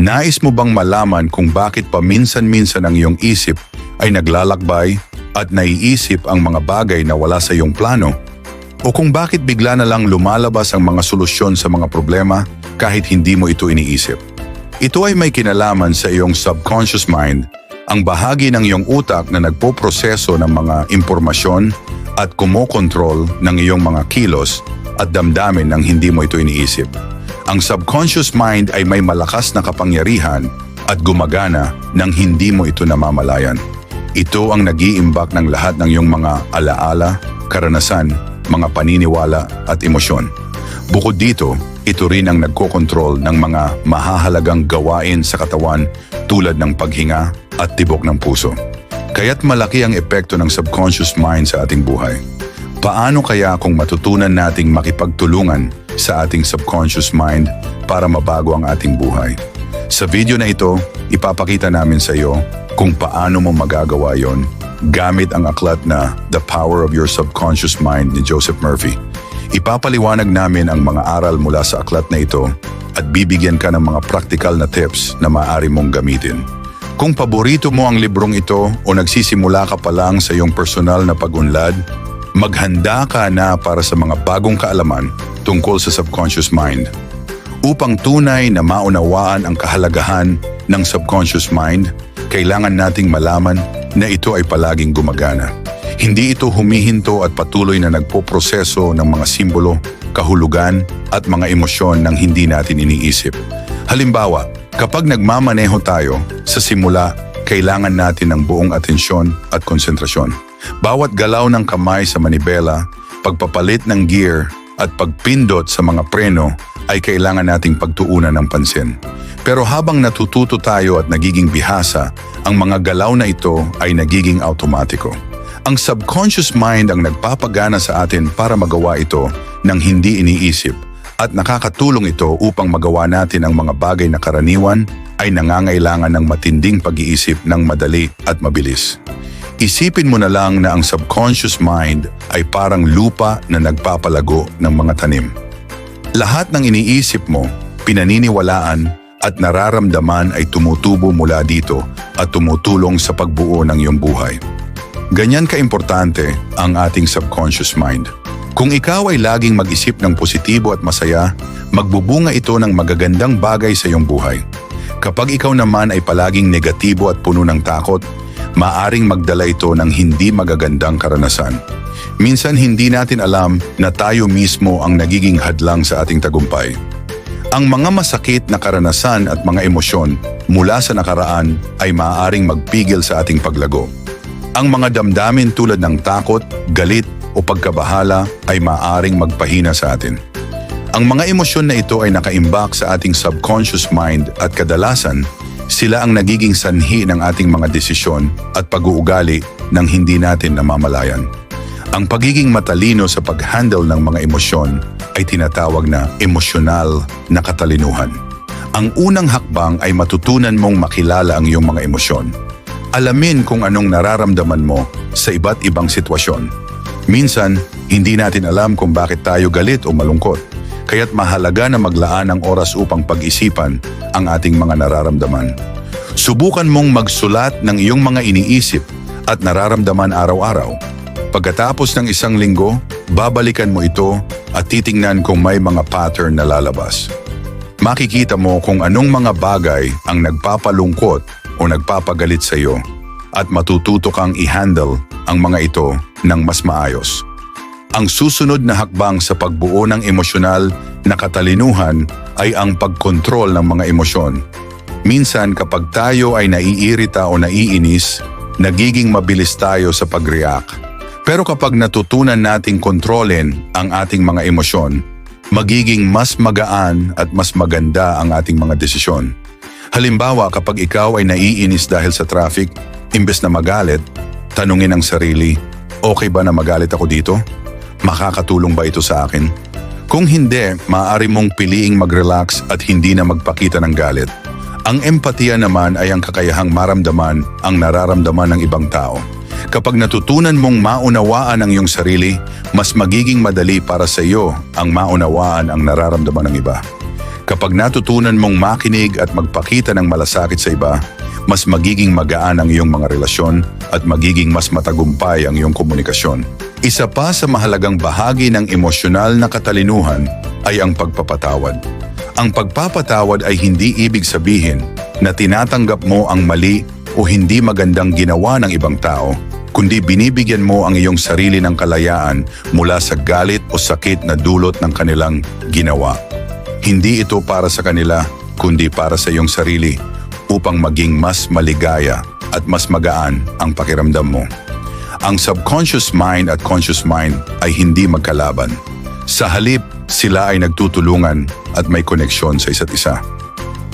Nais mo bang malaman kung bakit paminsan-minsan ang iyong isip ay naglalakbay at naiisip ang mga bagay na wala sa iyong plano? O kung bakit bigla na lang lumalabas ang mga solusyon sa mga problema kahit hindi mo ito iniisip? Ito ay may kinalaman sa iyong subconscious mind, ang bahagi ng iyong utak na nagpoproseso ng mga impormasyon at kumokontrol ng iyong mga kilos at damdamin ng hindi mo ito iniisip. Ang subconscious mind ay may malakas na kapangyarihan at gumagana nang hindi mo ito namamalayan. Ito ang nag-iimbak ng lahat ng iyong mga alaala, karanasan, mga paniniwala at emosyon. Bukod dito, ito rin ang nagkokontrol ng mga mahahalagang gawain sa katawan tulad ng paghinga at tibok ng puso. Kaya't malaki ang epekto ng subconscious mind sa ating buhay. Paano kaya kung matutunan nating makipagtulungan sa ating subconscious mind para mabago ang ating buhay? Sa video na ito, ipapakita namin sa iyo kung paano mo magagawa yon gamit ang aklat na The Power of Your Subconscious Mind ni Joseph Murphy. Ipapaliwanag namin ang mga aral mula sa aklat na ito at bibigyan ka ng mga praktikal na tips na maaari mong gamitin. Kung paborito mo ang librong ito o nagsisimula ka pa lang sa iyong personal na pagunlad, maghanda ka na para sa mga bagong kaalaman tungkol sa subconscious mind. Upang tunay na maunawaan ang kahalagahan ng subconscious mind, kailangan nating malaman na ito ay palaging gumagana. Hindi ito humihinto at patuloy na nagpoproseso ng mga simbolo, kahulugan at mga emosyon ng hindi natin iniisip. Halimbawa, kapag nagmamaneho tayo, sa simula, kailangan natin ng buong atensyon at konsentrasyon. Bawat galaw ng kamay sa manibela, pagpapalit ng gear at pagpindot sa mga preno ay kailangan nating pagtuunan ng pansin. Pero habang natututo tayo at nagiging bihasa, ang mga galaw na ito ay nagiging automatiko. Ang subconscious mind ang nagpapagana sa atin para magawa ito ng hindi iniisip at nakakatulong ito upang magawa natin ang mga bagay na karaniwan ay nangangailangan ng matinding pag-iisip ng madali at mabilis. Isipin mo na lang na ang subconscious mind ay parang lupa na nagpapalago ng mga tanim. Lahat ng iniisip mo, pinaniniwalaan at nararamdaman ay tumutubo mula dito at tumutulong sa pagbuo ng iyong buhay. Ganyan kaimportante ang ating subconscious mind. Kung ikaw ay laging mag-isip ng positibo at masaya, magbubunga ito ng magagandang bagay sa iyong buhay. Kapag ikaw naman ay palaging negatibo at puno ng takot, maaring magdala ito ng hindi magagandang karanasan. Minsan hindi natin alam na tayo mismo ang nagiging hadlang sa ating tagumpay. Ang mga masakit na karanasan at mga emosyon mula sa nakaraan ay maaaring magpigil sa ating paglago. Ang mga damdamin tulad ng takot, galit o pagkabahala ay maaaring magpahina sa atin. Ang mga emosyon na ito ay nakaimbak sa ating subconscious mind at kadalasan, sila ang nagiging sanhi ng ating mga desisyon at pag-uugali ng hindi natin namamalayan. Ang pagiging matalino sa pag-handle ng mga emosyon ay tinatawag na emosyonal na katalinuhan. Ang unang hakbang ay matutunan mong makilala ang iyong mga emosyon. Alamin kung anong nararamdaman mo sa iba't ibang sitwasyon. Minsan, hindi natin alam kung bakit tayo galit o malungkot. Kaya't mahalaga na maglaan ng oras upang pag-isipan ang ating mga nararamdaman. Subukan mong magsulat ng iyong mga iniisip at nararamdaman araw-araw. Pagkatapos ng isang linggo, babalikan mo ito at titingnan kung may mga pattern na lalabas. Makikita mo kung anong mga bagay ang nagpapalungkot o nagpapagalit sa iyo at matututo kang i-handle ang mga ito ng mas maayos. Ang susunod na hakbang sa pagbuo ng emosyonal na katalinuhan ay ang pagkontrol ng mga emosyon. Minsan kapag tayo ay naiirita o naiinis, nagiging mabilis tayo sa pag-react. Pero kapag natutunan nating kontrolin ang ating mga emosyon, magiging mas magaan at mas maganda ang ating mga desisyon. Halimbawa, kapag ikaw ay naiinis dahil sa traffic, imbes na magalit, tanungin ang sarili, okay ba na magalit ako dito? Makakatulong ba ito sa akin? Kung hindi, maaari mong piliing mag-relax at hindi na magpakita ng galit. Ang empatiya naman ay ang kakayahang maramdaman ang nararamdaman ng ibang tao. Kapag natutunan mong maunawaan ang iyong sarili, mas magiging madali para sa iyo ang maunawaan ang nararamdaman ng iba. Kapag natutunan mong makinig at magpakita ng malasakit sa iba, mas magiging magaan ang iyong mga relasyon at magiging mas matagumpay ang iyong komunikasyon. Isa pa sa mahalagang bahagi ng emosyonal na katalinuhan ay ang pagpapatawad. Ang pagpapatawad ay hindi ibig sabihin na tinatanggap mo ang mali o hindi magandang ginawa ng ibang tao, kundi binibigyan mo ang iyong sarili ng kalayaan mula sa galit o sakit na dulot ng kanilang ginawa. Hindi ito para sa kanila, kundi para sa iyong sarili upang maging mas maligaya at mas magaan ang pakiramdam mo. Ang subconscious mind at conscious mind ay hindi magkalaban. Sa halip, sila ay nagtutulungan at may koneksyon sa isa't isa.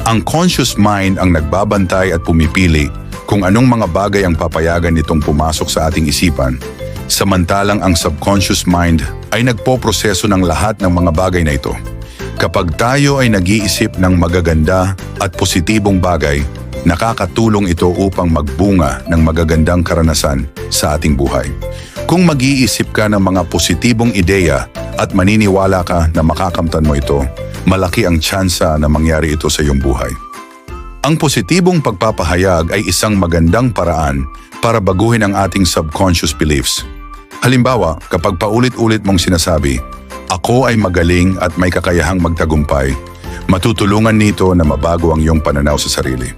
Ang conscious mind ang nagbabantay at pumipili kung anong mga bagay ang papayagan nitong pumasok sa ating isipan, samantalang ang subconscious mind ay nagpoproseso ng lahat ng mga bagay na ito. Kapag tayo ay nag-iisip ng magaganda at positibong bagay, nakakatulong ito upang magbunga ng magagandang karanasan sa ating buhay. Kung mag-iisip ka ng mga positibong ideya at maniniwala ka na makakamtan mo ito, malaki ang tsansa na mangyari ito sa iyong buhay. Ang positibong pagpapahayag ay isang magandang paraan para baguhin ang ating subconscious beliefs. Halimbawa, kapag paulit-ulit mong sinasabi, ako ay magaling at may kakayahang magtagumpay, matutulungan nito na mabago ang iyong pananaw sa sarili.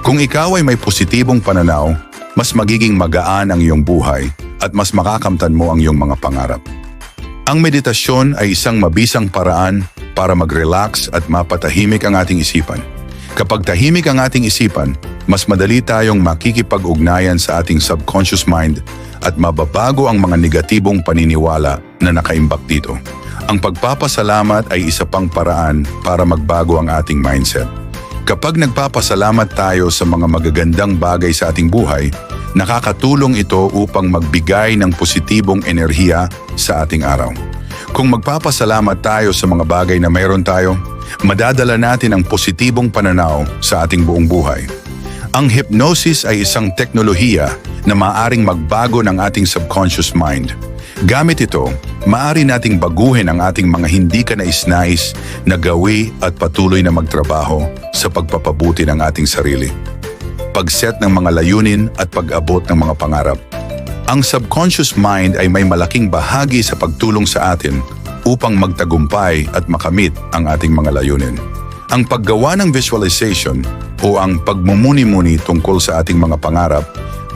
Kung ikaw ay may positibong pananaw, mas magiging magaan ang iyong buhay at mas makakamtan mo ang iyong mga pangarap. Ang meditasyon ay isang mabisang paraan para mag-relax at mapatahimik ang ating isipan. Kapag tahimik ang ating isipan, mas madali tayong makikipag-ugnayan sa ating subconscious mind at mababago ang mga negatibong paniniwala na nakaimbak dito. Ang pagpapasalamat ay isa pang paraan para magbago ang ating mindset. Kapag nagpapasalamat tayo sa mga magagandang bagay sa ating buhay, nakakatulong ito upang magbigay ng positibong enerhiya sa ating araw. Kung magpapasalamat tayo sa mga bagay na mayroon tayo, madadala natin ang positibong pananaw sa ating buong buhay. Ang hypnosis ay isang teknolohiya na maaring magbago ng ating subconscious mind. Gamit ito, maaari nating baguhin ang ating mga hindi ka nais-nais na gawi at patuloy na magtrabaho sa pagpapabuti ng ating sarili. Pag-set ng mga layunin at pag-abot ng mga pangarap. Ang subconscious mind ay may malaking bahagi sa pagtulong sa atin upang magtagumpay at makamit ang ating mga layunin. Ang paggawa ng visualization o ang pagmumuni-muni tungkol sa ating mga pangarap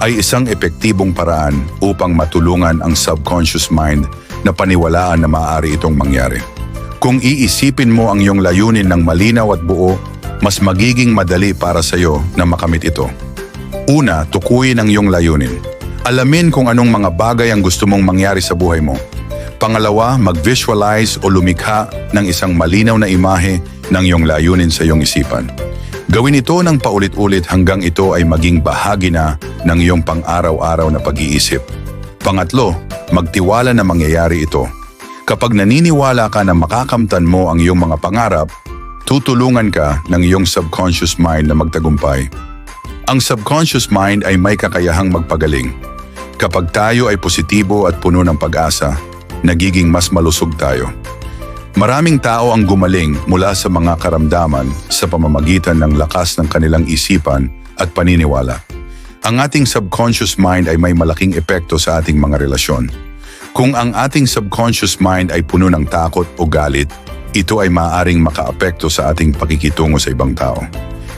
ay isang epektibong paraan upang matulungan ang subconscious mind na paniwalaan na maaari itong mangyari. Kung iisipin mo ang iyong layunin ng malinaw at buo, mas magiging madali para sa iyo na makamit ito. Una, tukuyin ang iyong layunin. Alamin kung anong mga bagay ang gusto mong mangyari sa buhay mo. Pangalawa, mag-visualize o lumikha ng isang malinaw na imahe ng iyong layunin sa iyong isipan. Gawin ito ng paulit-ulit hanggang ito ay maging bahagi na ng iyong pang-araw-araw na pag-iisip. Pangatlo, magtiwala na mangyayari ito. Kapag naniniwala ka na makakamtan mo ang iyong mga pangarap, tutulungan ka ng iyong subconscious mind na magtagumpay. Ang subconscious mind ay may kakayahang magpagaling. Kapag tayo ay positibo at puno ng pag-asa, nagiging mas malusog tayo. Maraming tao ang gumaling mula sa mga karamdaman sa pamamagitan ng lakas ng kanilang isipan at paniniwala. Ang ating subconscious mind ay may malaking epekto sa ating mga relasyon. Kung ang ating subconscious mind ay puno ng takot o galit, ito ay maaaring makaapekto sa ating pakikitungo sa ibang tao.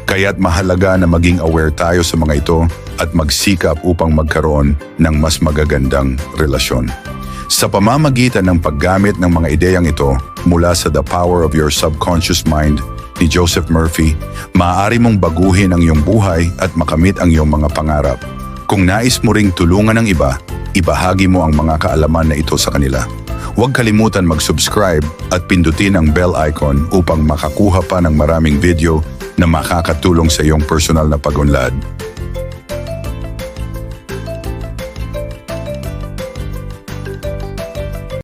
Kaya't mahalaga na maging aware tayo sa mga ito at magsikap upang magkaroon ng mas magagandang relasyon. Sa pamamagitan ng paggamit ng mga ideyang ito mula sa The Power of Your Subconscious Mind ni Joseph Murphy, maaari mong baguhin ang iyong buhay at makamit ang iyong mga pangarap. Kung nais mo ring tulungan ng iba, ibahagi mo ang mga kaalaman na ito sa kanila. Huwag kalimutan mag-subscribe at pindutin ang bell icon upang makakuha pa ng maraming video na makakatulong sa iyong personal na pagunlad.